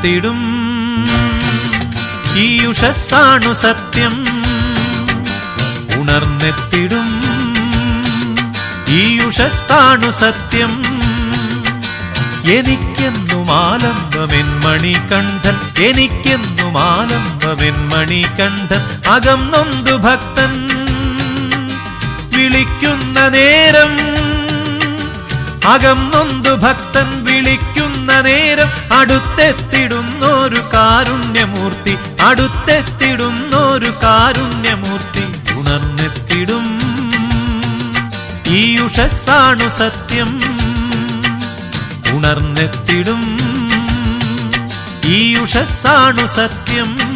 ഉണർന്നെത്തിടും ഈ ഉഷസ്സാണു സത്യം. ഉണർന്നെത്തിടും. ഈ ഉഷസ്സാണു സത്യം. എനിക്കെന്നും ആലംബമെൻ മണികണ്ഠൻ എനിക്കെന്നും ആലംബമെൻ മണികണ്ഠൻ അകം നൊന്തു ഭക്തൻ. വിളിക്കുന്ന നേരം. അകം നൊന്തു ഭക്തൻ വിളിക്കുന്ന നേരം അടുത്തെത്തിടുന്നൊരു കാരുണ്യമൂർത്തി അടുത്തെത്തിടുന്നൊരു കാരുണ്യമൂർത്തി ഉണർന്നെത്തിടും. ഈ ഉഷസ്സാണു സത്യം ഉണർന്നെത്തിടും. ഈ ഉഷസ്സാണു സത്യം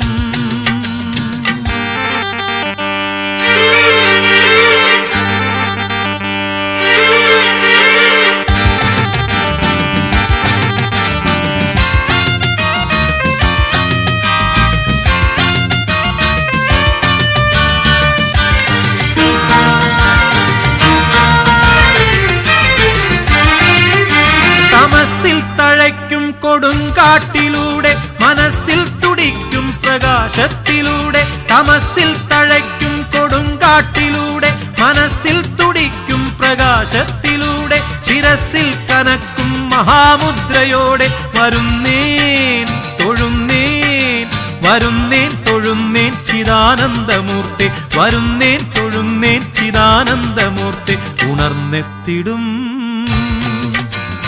തഴയ്ക്കും കൊടുങ്കാട്ടിലൂടെ മനസ്സിൽ തുടിക്കും പ്രകാശത്തിലൂടെ തമസിൽ തഴയ്ക്കും കൊടുങ്കാട്ടിലൂടെ മനസ്സിൽ തുടിക്കും പ്രകാശത്തിലൂടെ ശിരസിൽ കനക്കും മഹാമുദ്രയോടെ വരുന്നേൻ തൊഴുന്നേൻ വരുന്നേൻ തൊഴുന്നേൻ ചിദാനന്ദമൂർത്തി വരുന്നേൻ തൊഴുന്നേൻ ചിദാനന്ദമൂർത്തി ഉണർന്നെത്തിടും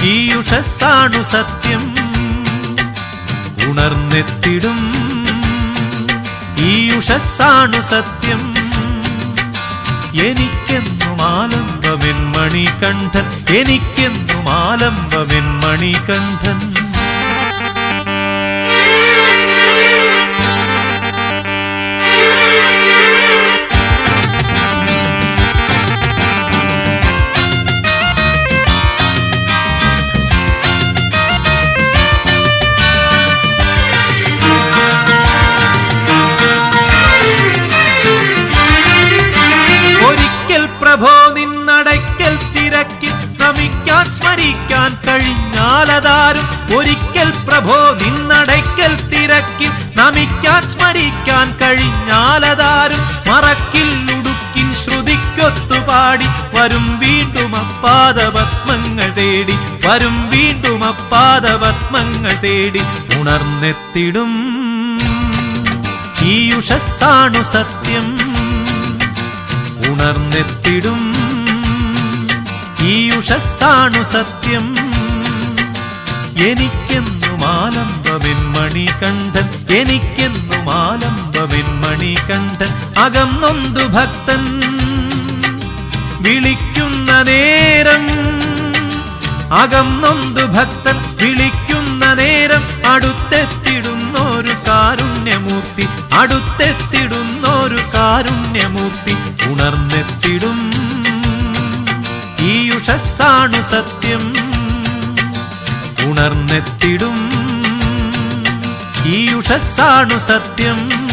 ഈ ഉഷസ്സാണു സത്യം. ഉണർന്നെത്തിടും. ഈ ഉഷസ്സാണു സത്യം. എനിക്കെന്നും ആലംബമെൻ മണികണ്ഠൻ എനിക്കെന്നും ആലംബമെൻ മണികണ്ഠൻ പ്രഭോ നിന്നടയ്ക്കൽ തിരക്കി നമിക്കാൻ സ്മരിക്കാൻ കഴിഞ്ഞാലതാരും ഒരിക്കൽ പ്രഭോ നിന്നടയ്ക്കൽ തിരക്കി നമിക്കാൻ സ്മരിക്കാൻ കഴിഞ്ഞാലതാരും മറക്കിൽ ഉടുക്കിൻ ശ്രുതിക്കൊത്തുപാടി വരും വീണ്ടും അപ്പാദപത്മങ്ങൾ തേടി വരും വീണ്ടും അപ്പാദപത്മങ്ങൾ തേടി ഉണർന്നെത്തിടും. ഈ ഉഷസ്സാണു സത്യം. ഉണർന്നെത്തിടും. ഈ ഉഷസ്സാണു സത്യം. എനിക്കെന്നും മാലമ്പവിൻമണി മണികണ്ഠൻ. എനിക്കെന്നും മാലമ്പവിൻമണി മണികണ്ഠൻ. അകം നൊന്തു ഭക്തൻ. വിളിക്കുന്ന നേരം അകം നൊന്തു ഭക്തൻ. വിളിക്കുന്ന നേരം അടുത്തെത്തിടുന്നൊരു കാരുണ്യമൂർത്തി അടുത്തെത്തിടുന്നൊരു കാരുണ്യമൂർത്തി ഉണർന്നെത്തിടും. ഈ യുഷസ്സാണു സത്യം ഉണർന്നെത്തിടും. ഈ യുഷസ്സാണു സത്യം